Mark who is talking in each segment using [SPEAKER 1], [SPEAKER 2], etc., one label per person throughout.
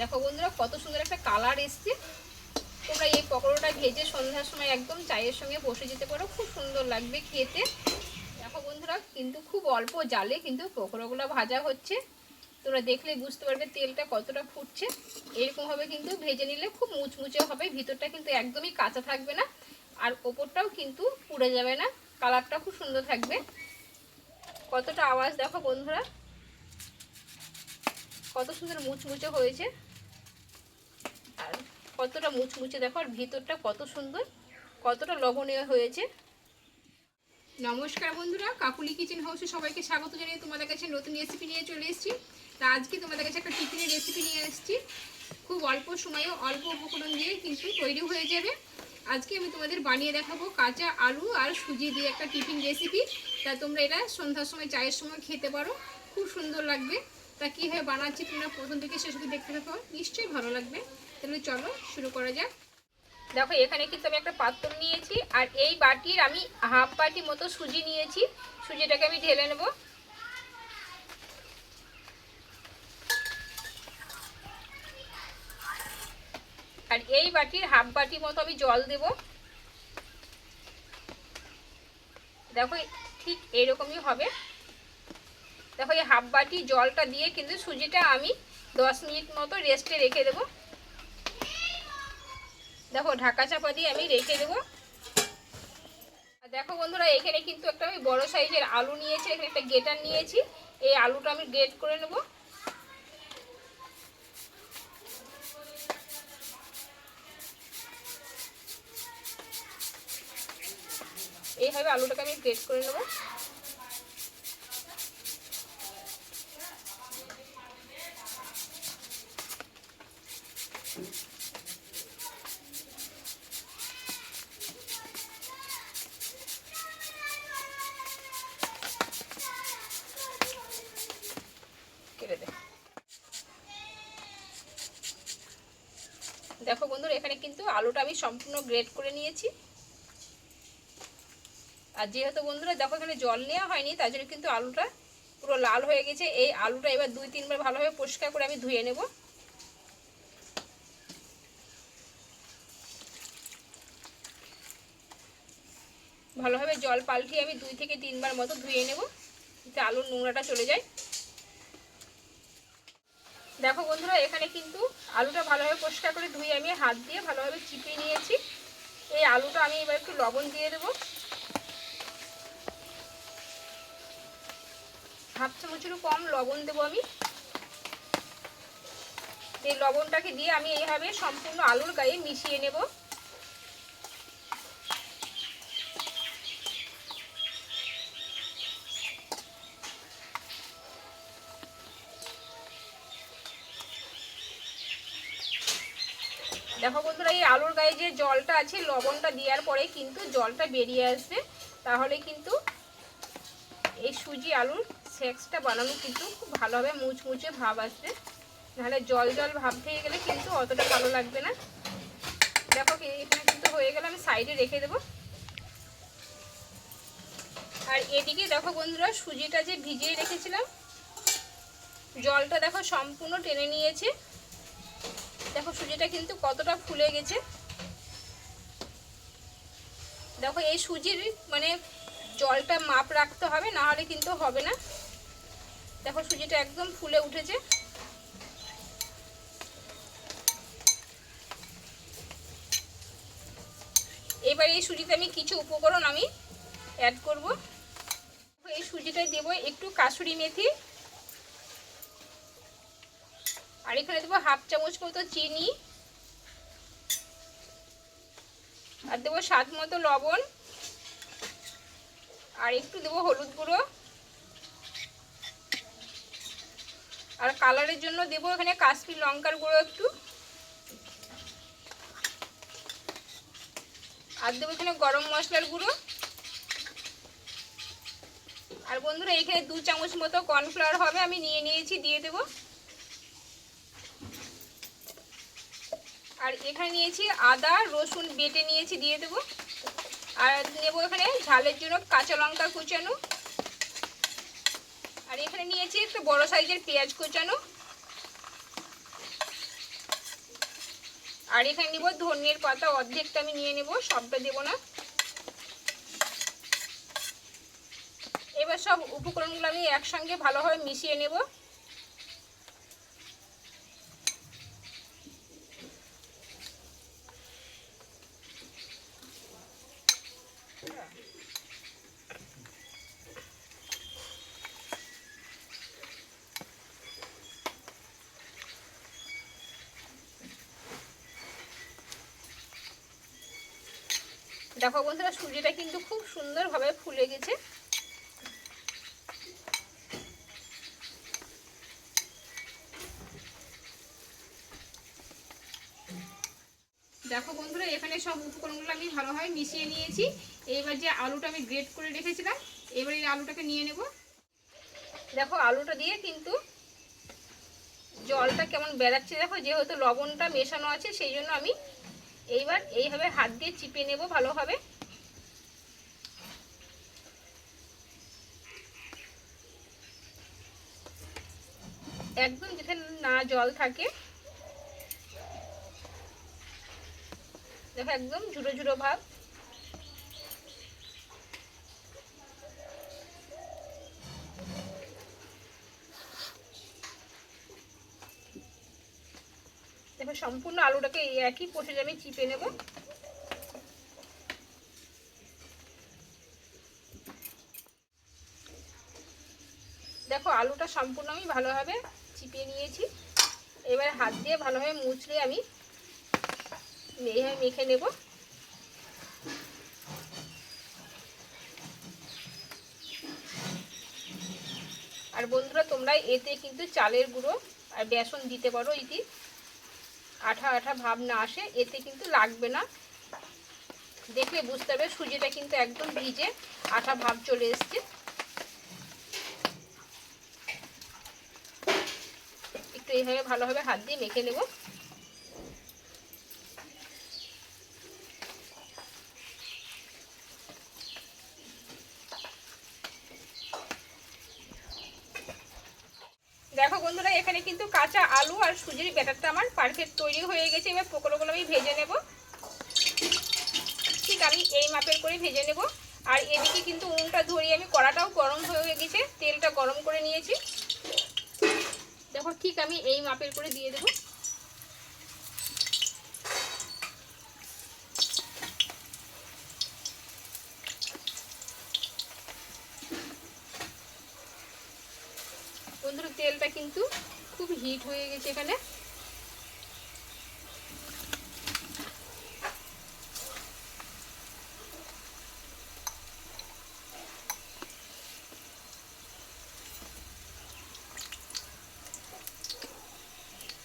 [SPEAKER 1] দেখো বন্ধুরা, কত সুন্দর একটা কালার এসছে। তোমরা এই পকোড়াটা ভেজে সন্ধ্যার সময় একদম চায়ের সঙ্গে বসে যেতে পারো, খুব সুন্দর লাগবে খেতে। দেখো বন্ধুরা, কিন্তু খুব অল্প জালে কিন্তু পকোড়াগুলো ভাজা হচ্ছে। তোমরা দেখলে বুঝতে পারবে তেলটা কতটা ফুটছে। এরকমভাবে কিন্তু ভেজে নিলে খুব মুচমুচে হবে, ভিতরটা কিন্তু একদমই কাঁচা থাকবে না, আর ওপরটাও কিন্তু পুড়ে যাবে না, কালারটা খুব সুন্দর থাকবে। কতটা আওয়াজ দেখো বন্ধুরা, কত সুন্দর মুচমুচে হয়েছে। কতটা মুচমুচে দেখো, আর ভিতরটা কত সুন্দর, কতটা লবণীয় হয়েছে। নমস্কার বন্ধুরা, কাকুলি কিচেন হাউসে সবাইকে স্বাগত জানিয়ে তোমাদের কাছে নতুন রেসিপি নিয়ে চলে এসেছি। তা আজকে তোমাদের কাছে একটা টিফিনের রেসিপি নিয়ে এসেছি। খুব অল্প সময়ে অল্প উপকরণ দিয়ে কিন্তু তৈরি হয়ে যাবে। আজকে আমি তোমাদের বানিয়ে দেখাবো কাঁচা আলু আর সুজি দিয়ে একটা টিফিন রেসিপি তা তোমরা এটা সন্ধ্যার সময়, চায়ের সময় খেতে পারো। খুব সুন্দর লাগবে। তা কীভাবে বানাচ্ছি তোমরা প্রথম থেকে শেষ অবধি দেখতে থাকো। নিশ্চয়ই ভালো লাগবে। তাহলে চলো শুরু করা যাক। দেখো, এখানে কিন্তু আমি একটা পাত্র নিয়েছি, আর এই বাটির আমি হাফ বাটি মতো সুজি নিয়েছি। সুজিটাকে আমি ঢেলে নেব। আর এই বাটির হাফ বাটি মতো আমি জল দেব। দেখো, ঠিক এরকমই হবে। দেখো, এই হাফ বাটি জলটা দিয়ে কিন্তু সুজিটা আমি দশ মিনিট মতো রেস্টে রেখে দেবো। দেখো, ঢাকা চাপা দিয়ে আমি রেখে দেবো। দেখো বন্ধুরা, এখানে কিন্তু একটা আমি বড় সাইজের আলু নিয়েছি, এখানে একটা গেটার নিয়েছি। এই আলুটা আমি গ্রেট করে নেব। এইভাবে আলুটাকে আমি গ্রেট করে নেব কেটে দে দেখো বন্ধুরা, এখানে কিন্তু আলুটা আমি সম্পূর্ণ গ্রেট করে নিয়েছি। আর যেহেতু বন্ধুরা, দেখো এখানে জল নেওয়া হয়নি, তার জন্য কিন্তু আলুটা পুরো লাল হয়ে গেছে। এই আলুটা এবার দুই, তিনবার ভালোভাবে পরিষ্কার করে আমি ধুয়ে নেব। ভালোভাবে জল পাল্টিয়ে আমি দুই থেকে তিনবার মতো ধুয়ে নেব, যাতে আলুর নোংরাটা চলে যায়। দেখো বন্ধুরা, এখানে কিন্তু আলুটা ভালোভাবে পরিষ্কার করে ধুয়ে আমি হাত দিয়ে ভালোভাবে চিপে নিয়েছি। এই আলুটা আমি এবার একটু লবণ দিয়ে দেবো। হাফ চামচেরও কম লবণ দেবো আমি। এই লবণটাকে দিয়ে আমি এইভাবে সম্পূর্ণ আলুর গায়ে মিশিয়ে নেব। দেখো বন্ধুরা, এই আলুর গায়ে যে জলটা আছে, লবণটা দেওয়ার পরে কিন্তু জলটা বেরিয়ে আসবে। তাহলে কিন্তু এই সুজি আলুর সেক্সটা বানানো কিন্তু খুব ভালোভাবে মুচমুচে ভাব আসবে। নাহলে জল জল ভাব থেকে গেলে কিন্তু অতটা ভালো লাগবে না। দেখো এখানে কিন্তু হয়ে গেলে আমি সাইডে রেখে দেবো। আর এদিকে দেখো বন্ধুরা, সুজিটা যে ভিজিয়ে রেখেছিলাম, জলটা দেখো সম্পূর্ণ টেনে নিয়েছে। দেখো সুজিটা কিন্তু কতটা ফুলে গেছে। দেখো এই সুজির মানে জলটা মাপ রাখতে হবে না হলে কিন্তু হবে না। দেখো সুজিটা একদম ফুলে উঠেছে। এবার এই সুজিতে আমি কিছু উপকরণ আমি অ্যাড করব। এই সুজিটায় দেবো একটু কাসুরি মেথি আর এখানে দেবো হাফ চামচ মতো চিনি। আর দেবো স্বাদ মতো লবণ। আর একটু দেবো হলুদ গুঁড়ো। আর কালারের জন্য দেবো এখানে কাশ্মীর লঙ্কার গুঁড়ো একটু। আর দেবো এখানে গরম মশলার গুঁড়ো। আর বন্ধুরা, এখানে দু চামচ মতো কর্নফ্লাওয়ার হবে, আমি নিয়ে নিয়েছি, দিয়ে দেবো। আর এখানে নিয়েছি আদা, রসুন বেটে নিয়েছি, দিয়ে দেবো। আর নেব এখানে ঝালের জন্য কাঁচা লঙ্কা কুচানো। আর এখানে নিয়েছি একটু বড় সাইজের পেঁয়াজ কুচানো। আর এখানে নিব ধনের পাতা, অর্ধেকটা আমি নিয়ে নেব, সবটা দেবো না। এবার সব উপকরণগুলো আমি একসঙ্গে ভালোভাবে মিশিয়ে নেব। দেখো বন্ধুরা, সুজিটা কিন্তু খুব সুন্দরভাবে ফুলে গেছে। দেখো বন্ধুরা, এখানে সব উপকরণগুলো আমি ভালোভাবে মিশিয়ে নিয়েছি। এইবার যে আলুটা আমি গ্রেট করে রেখেছিলাম, এবার এই আলুটাকে নিয়ে নেব। দেখো, আলুটা দিয়ে কিন্তু জলটা কেমন বেড়াচ্ছে। দেখো, যেহেতু লবণটা মেশানো আছে, সেই জন্য আমি এইবার এইভাবে হাত দিয়ে চিপে নেব, ভালোভাবে। একদম যেখানে না জল থাকে। দেখো একদম ঝুড়ো ঝুড়ো ভাব। সম্পূর্ণ আলুটাকে এই একই প্রসেসে আমি চিপে নেব। দেখো, আলুটা সম্পূর্ণ আমি ভালোভাবে চিপিয়ে নিয়েছি। এবার হাত দিয়ে ভালোভাবে মুছলে আমি এইভাবে মেখে নেব। আর বন্ধুরা, তোমরা এতে কিন্তু চালের গুঁড়ো আর বেসন দিতে পারো এটি আঠা আঠা ভাব না আসে, এতে কিন্তু লাগবে না। দেখলে বুঝতে হবে সুজিটা কিন্তু একদম ভিজে আঠা ভাব চলে এসছে। একটু এইভাবে ভালোভাবে হাত দিয়ে মেখে নেব। দেখো বন্ধুরা, এখানে কিন্তু কাঁচা আলু আর সুজির ব্যাটারটা আমার পারফেক্ট তৈরি হয়ে গেছে। এবার পকোড়াগুলো আমি ভেজে নেব। ঠিক আমি এই মাপের করে ভেজে নেব। আর এদিকে কিন্তু উনটা ধরিয়ে আমি কড়াটাও গরম হয়ে গেছে। তেলটা গরম করে নিয়েছি। দেখো ঠিক আমি এই মাপের করে দিয়ে দেবো বন্ধুরা তেলটা কিন্তু খুব হিট হয়ে গেছে এখানে।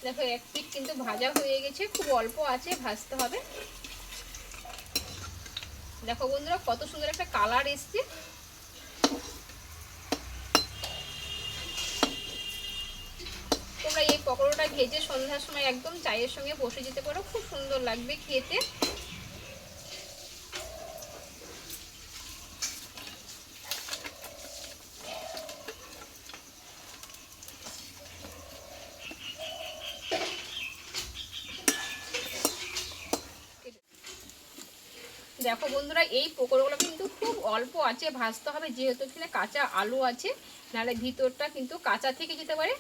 [SPEAKER 1] দেখো, এক পিট কিন্তু ভাজা হয়ে গেছে, খুব অল্প আছে, ভাজতে হবে। দেখো বন্ধুরা, কত সুন্দর একটা কালার এসছে তোমরা এই পকোড়াটা ভেজে সন্ধ্যার সময় একদম চায়ের সঙ্গে বসে যেতে পারো। খুব সুন্দর লাগবে খেতে। দেখো বন্ধুরা, এই পকোড়াগুলো কিন্তু খুব অল্প আছে, ভাজতে হবে, যেহেতু এখানে কাঁচা আলু আছে, নাহলে ভিতরটা কিন্তু কাঁচা থেকে যেতে পারে।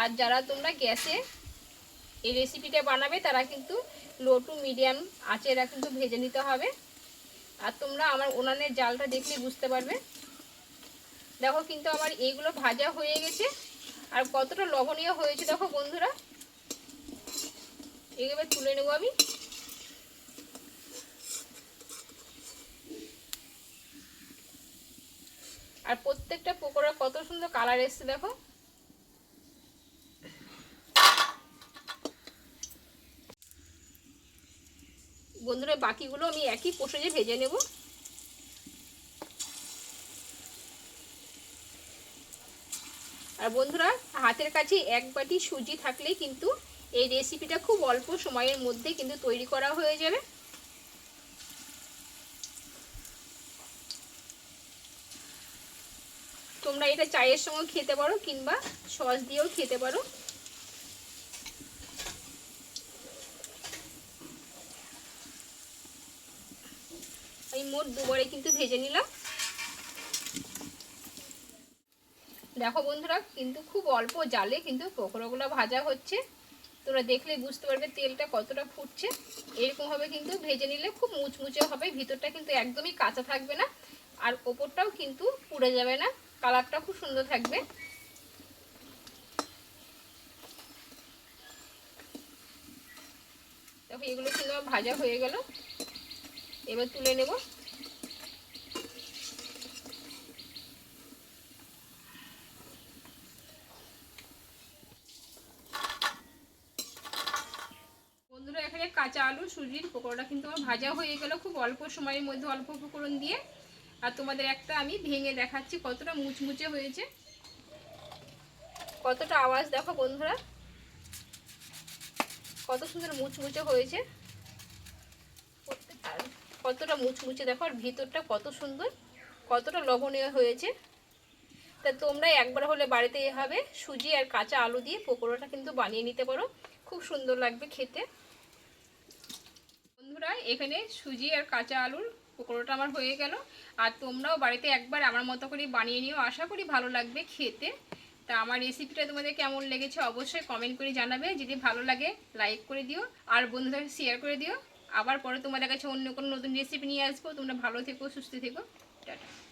[SPEAKER 1] আর যারা তোমরা গ্যাসে এই রেসিপিটা বানাবে, তারা কিন্তু লো টু মিডিয়াম আঁচে এরা কিন্তু ভেজে নিতে হবে। আর তোমরা আমার উনানের জালটা দেখলে বুঝতে পারবে। দেখো কিন্তু আমার এইগুলো ভাজা হয়ে গেছে, আর কতটা লবণীয় হয়েছে, দেখো বন্ধুরা। এগুলো তুলে নেব আমি। আর প্রত্যেকটা পকোড়া কত সুন্দর কালার এসছে, দেখো। বন্ধুরা, বাকিগুলো আমি একই প্রসেসে ভেজে নেব। আর বন্ধুরা, হাতের কাছে এক বাটি সুজি থাকলেই কিন্তু এই রেসিপিটা খুব অল্প সময়ের মধ্যে কিন্তু তৈরি করা হয়ে যাবে। তোমরা এটা চায়ের সঙ্গে খেতে পারো কিংবা সস দিয়েও খেতে পারো। দুবারে কিন্তু ভেজে নিলাম। দেখো বন্ধুরা, কিন্তু খুব অল্প জালে কিন্তু পকোড়াগুলো ভাজা হচ্ছে। তোমরা দেখলে বুঝতে পারবে তেলটা কতটা ফুটছে। এরকমভাবে কিন্তু ভেজে নিলে খুব মুচমুচে হবে, ভিতরটা কিন্তু একদমই কাঁচা থাকবে না, আর ওপরটাও কিন্তু পুড়ে যাবে না, কালারটা খুব সুন্দর থাকবে। দেখো এগুলো কিন্তু ভাজা হয়ে গেল। এবার তুলে নেব বন্ধুরা এখানে কাঁচা আলু সুজির পকোড়াটা কিন্তু আমার ভাজা হয়ে গেল খুব অল্প সময়ের মধ্যে অল্প উপকরণ দিয়ে। আর তোমাদের একটা আমি ভেঙে দেখাচ্ছি কতটা মুচমুচে হয়েছে। কতটা আওয়াজ দেখো বন্ধুরা। কত সুন্দর মুচমুচে হয়েছে। কতটা মুচমুচে দেখো আর ভিতরটা কত সুন্দর, কতটা লবণীয় হয়েছে। তা তোমরা একবার হলে বাড়িতে এভাবে সুজি আর কাঁচা আলু দিয়ে পকোড়াটা কিন্তু বানিয়ে নিতে পারো। খুব সুন্দর লাগবে খেতে। বন্ধুরা এখানে সুজি আর কাঁচা আলুর পকোড়াটা আমার হয়ে গেল। আর তোমরাও বাড়িতে একবার আমার মতো করে বানিয়ে নিও। আশা করি ভালো লাগবে খেতে। তা আমার রেসিপিটা তোমাদের কেমন লেগেছে অবশ্যই কমেন্ট করে জানাবে। যদি ভালো লাগে লাইক করে দিও। আর বন্ধুদের শেয়ার করে দিও। আবার পরে তোমাদের কাছে অন্য কোনো নতুন রেসিপি নিয়ে আসব। তোমরা ভালো থেকো, সুস্থ থেকো। টাটা।